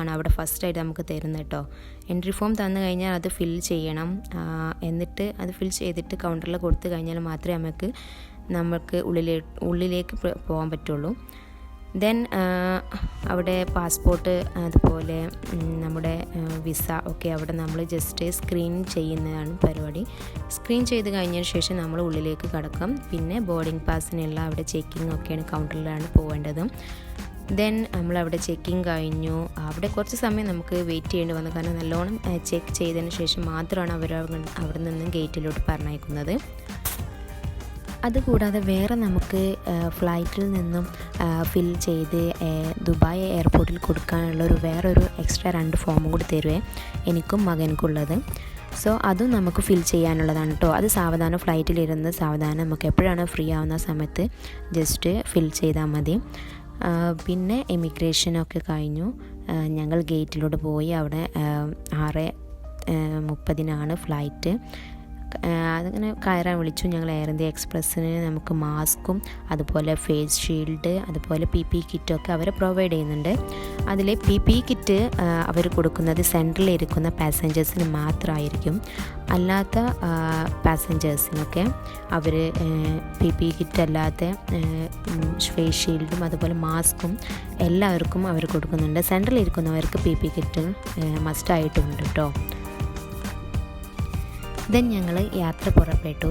ആണ് അവിടെ ഫസ്റ്റായിട്ട് നമുക്ക് തരുന്നത് കേട്ടോ. എൻട്രി ഫോം തന്നു കഴിഞ്ഞാൽ അത് ഫിൽ ചെയ്യണം. എന്നിട്ട് അത് ഫിൽ ചെയ്തിട്ട് കൗണ്ടറിൽ കൊടുത്തു കഴിഞ്ഞാൽ മാത്രമേ നമുക്ക് നമുക്ക് ഉള്ളിലേ ഉള്ളിലേക്ക് പോകാൻ പറ്റുള്ളൂ. ദെൻ അവിടെ പാസ്പോർട്ട് അതുപോലെ നമ്മുടെ വിസ ഒക്കെ അവിടെ നമ്മൾ ജസ്റ്റ് സ്ക്രീൻ ചെയ്യുന്നതാണ് പരിപാടി. സ്ക്രീൻ ചെയ്ത് കഴിഞ്ഞതിന് ശേഷം നമ്മൾ ഉള്ളിലേക്ക് കടക്കാം. പിന്നെ ബോർഡിംഗ് പാസിനുള്ള അവിടെ ചെക്കിംഗ് ഒക്കെയാണ് കൗണ്ടറിലാണ് പോകേണ്ടത്. ദെൻ നമ്മളവിടെ ചെക്കിങ് കഴിഞ്ഞു. അവിടെ കുറച്ച് സമയം നമുക്ക് വെയിറ്റ് ചെയ്യേണ്ടി വന്നു. കാരണം നല്ലോണം ചെക്ക് ചെയ്തതിന് ശേഷം മാത്രമാണ് അവർ അവിടെ നിന്നും ഗേറ്റിലോട്ട് പറഞ്ഞയക്കുന്നത്. അതുകൂടാതെ വേറെ നമുക്ക് ഫ്ലൈറ്റിൽ നിന്നും ഫിൽ ചെയ്ത് ദുബായ് എയർപോർട്ടിൽ കൊടുക്കാനുള്ള ഒരു വേറൊരു എക്സ്ട്രാ രണ്ട് ഫോമും കൂടി തരുവേ എനിക്കും മകനക്കുള്ളത്. സോ അതും നമുക്ക് ഫിൽ ചെയ്യാനുള്ളതാണ് കേട്ടോ അത് സാവധാനം ഫ്ലൈറ്റിലിരുന്ന് സാവധാനം നമുക്ക് എപ്പോഴാണ് ഫ്രീ ആവുന്ന സമയത്ത് ജസ്റ്റ് ഫിൽ ചെയ്താൽ മതി. പിന്നെ എമിഗ്രേഷനൊക്കെ കഴിഞ്ഞു. ഞങ്ങൾ ഗേറ്റിലോട്ട് പോയി. അവിടെ ആറ് മുപ്പതിനാണ് ഫ്ലൈറ്റ് അതിങ്ങനെ കയറാൻ വിളിച്ചു. ഞങ്ങൾ എയർ ഇന്ത്യ എക്സ്പ്രസ്സിന് നമുക്ക് മാസ്കും അതുപോലെ ഫേസ് ഷീൽഡ് അതുപോലെ പി പി കിറ്റൊക്കെ അവർ പ്രൊവൈഡ് ചെയ്യുന്നുണ്ട്. അതിൽ പി പി കിറ്റ് അവർ കൊടുക്കുന്നത് സെൻട്രലിൽ ഇരിക്കുന്ന പാസഞ്ചേഴ്സിന് മാത്രമായിരിക്കും അല്ലാത്ത പാസഞ്ചേഴ്സിനൊക്കെ അവർ പി പി കിറ്റ് അല്ലാത്ത ഫേസ് ഷീൽഡും അതുപോലെ മാസ്കും എല്ലാവർക്കും അവർ കൊടുക്കുന്നുണ്ട്. സെൻട്രലിൽ ഇരിക്കുന്നവർക്ക് പി പി കിറ്റ് മസ്റ്റായിട്ടുണ്ട് കേട്ടോ ദെൻ ഞങ്ങൾ യാത്ര പുറപ്പെട്ടു.